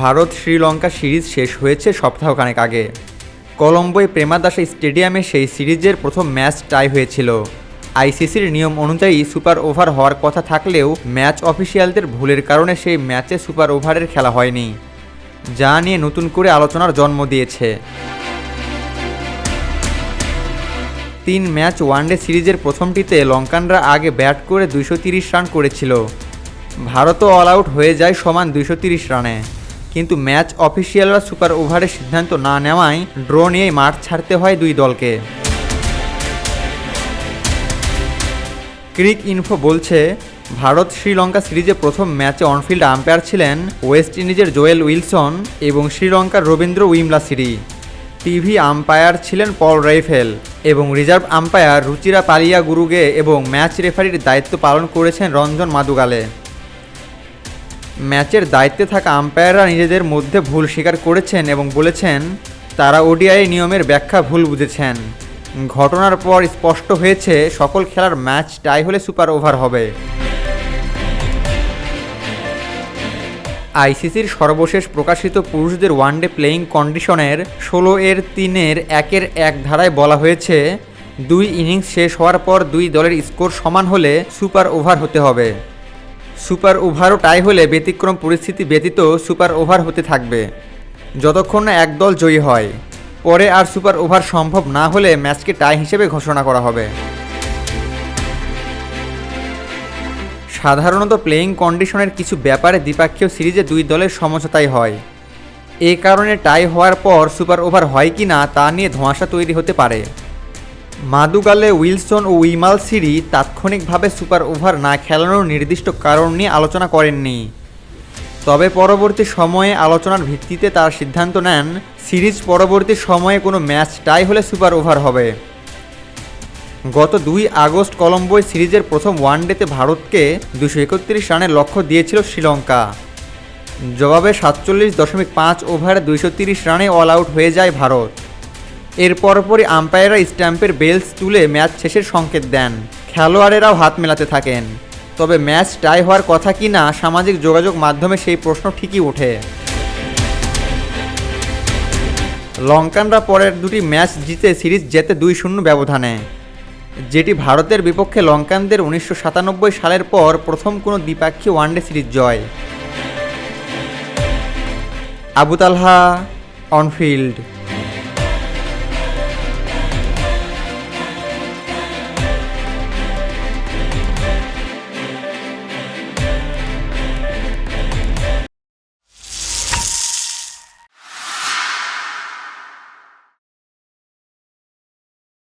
Bharat Sri Lanka series শেষ হয়েছে সপ্তাহখানেক আগে। কলম্বোয় প্রেমাদাসা স্টেডিয়ামে সেই সিরিজের প্রথম ম্যাচ টাই হয়েছিল। আইসিসির নিয়ম অনুযায়ী সুপার ওভার হওয়ার কথা থাকলেও ম্যাচ অফিসিয়ালদের ভুলের কারণে সেই ম্যাচে সুপার ওভারের খেলা হয়নি। যা নিয়ে নতুন করে আলোচনার জন্ম দিয়েছে। তিন ম্যাচ ওয়ানডে সিরিজের প্রথমটিতে লঙ্কানরা আগে ব্যাট করে দুইশো রান করেছিল। ভারতও অল আউট হয়ে যায় সমান দুইশো রানে। কিন্তু ম্যাচ অফিসিয়ালরা সুপার ওভারের সিদ্ধান্ত না নেওয়ায় ড্র নিয়েই মাঠ ছাড়তে হয় দুই দলকে। ক্রিক ইনফো বলছে, ভারত শ্রীলঙ্কা সিরিজে প্রথম ম্যাচে অনফিল্ড আম্পায়ার ছিলেন ওয়েস্ট ইন্ডিজের জোয়েল উইলসন এবং শ্রীলঙ্কার Ravindra Wimalasiri. TV umpire ছিলেন পল রাইফেল এবং reserve umpire Ruchira Palliyaguruge match রেফারির দায়িত্ব পালন করেছেন রঞ্জন মাদুগালে। ম্যাচের দায়িত্বে থাকা আম্পায়াররা নিজেদের মধ্যে ভুল স্বীকার করেছেন এবং বলেছেন, তারা ওডিআই নিয়মের ব্যাখ্যা ভুল বুঝেছেন। ঘটনার পর স্পষ্ট হয়েছে, সকল খেলার ম্যাচ টাই হলে সুপার ওভার হবে। আইসিসির সর্বশেষ প্রকাশিত পুরুষদের ওয়ানডে প্লেয়িং কন্ডিশনের ষোলো এর তিনের একের এক ধারায় বলা হয়েছে, দুই ইনিংস শেষ হওয়ার পর দুই দলের স্কোর সমান হলে সুপার ওভার হতে হবে। সুপার ওভারও টাই হলে ব্যতিক্রম পরিস্থিতি ব্যতীত সুপার ওভার হতে থাকবে। যতক্ষণ না এক দল জয়ী হয়, পরে আর সুপার ওভার সম্ভব না হলে ম্যাচকে টাই হিসেবে ঘোষণা করা হবে। সাধারণত প্লেয়িং কন্ডিশনের কিছু ব্যাপারে দ্বিপাক্ষীয় সিরিজে দুই দলের সমঝোতাই হয়। এ কারণে টাই হওয়ার পর সুপার ওভার হয় কি না তা নিয়ে ধোঁয়াশা তৈরি হতে পারে। মাদুগালে উইলসন ও উইমাল সিরি তাৎক্ষণিকভাবে সুপার ওভার না খেলানোর নির্দিষ্ট কারণ নিয়ে আলোচনা করেননি। তবে পরবর্তী সময়ে আলোচনার ভিত্তিতে তার সিদ্ধান্ত নেন, সিরিজ পরবর্তী সময়ে কোনো ম্যাচ টাই হলে সুপার ওভার হবে। গত দুই আগস্ট কলম্বোয় সিরিজের প্রথম ওয়ানডেতে ভারতকে দুশো একত্রিশ রানের লক্ষ্য দিয়েছিল শ্রীলঙ্কা। জবাবে সাতচল্লিশ দশমিক পাঁচ ওভারে দুইশো তিরিশ রানে অল আউট হয়ে যায় ভারত। এর পরপরই আম্পায়াররা স্ট্যাম্পের বেলস তুলে ম্যাচ শেষের সংকেত দেন। খেলোয়াড়েরাও হাত মেলাতে থাকেন। তবে ম্যাচ টাই হওয়ার কথা কি না সামাজিক যোগাযোগ মাধ্যমে সেই প্রশ্ন ঠিকই ওঠে। লঙ্কানরা পরের দুটি ম্যাচ জিতে সিরিজ জেতে দুই শূন্য ব্যবধানে। যেটি ভারতের বিপক্ষে লঙ্কানদের উনিশশো সাতানব্বই সালের পর প্রথম কোনো দ্বিপাক্ষিক one day series Joy. Abu Talha on field